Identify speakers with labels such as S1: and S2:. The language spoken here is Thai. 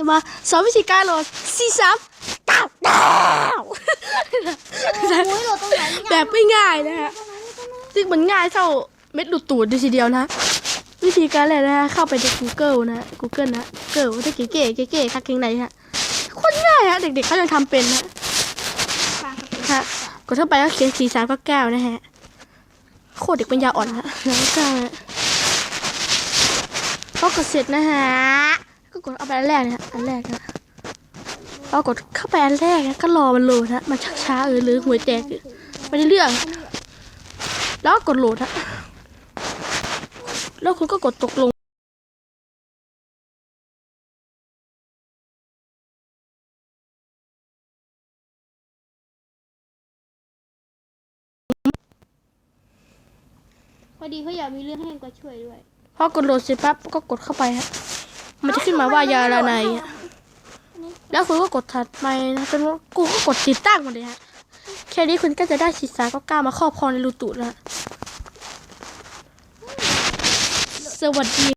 S1: จะมาสอนวิธีการโหลดซีซับเก้าดาว
S2: โอ้ยโหลดตรงไหนเนี่ย
S1: แบบไม่ง่ายนะฮะซึ่งมันง่ายเท่าเม็ดลูกตูดเลยทีเดียวนะ วิธีการแรกนะฮะเข้าไปใน Google นะ Google นะ Google ถ้าเก๋ๆเก๋ๆคักเก่งไหนฮะโคตรง่ายฮะ เด็กๆเขายังทำเป็นนะ
S2: ฟังครับ
S1: ฮะกดเข้าไปก็เขียนสี่สามก็เก้านะฮะ โคตรเด็กปัญญาอ่อนฮะแล้วก็ฮะพอกดเสร็จนะฮะ ก็กดเอาไปอันแรกนะฮะอันแรกนะพอกดเข้าไปอันแรกนะก็รอมันโหลดฮะมันชักช้าเออหรือหัวแตกไม่ได้เรื่อง แล้วก็กดโหลดฮะแล้วคุณก็กดตกลง
S2: พอดีเขาอยากมีเรื่องให้ก็ช่วยด้วย
S1: พอกดโหลดเสร็จปั๊บก็กดเข้าไปฮะ มันจะขึ้นมาว่ายาละไนแล้วคุณก็กดถัดไปนะจนว่ากูก็กดติดตั้งหมดเลยฮะแค่นี้คุณก็จะได้ศีรษะก็กล้ามาครอบครองในรูตุแล้วสวัสดี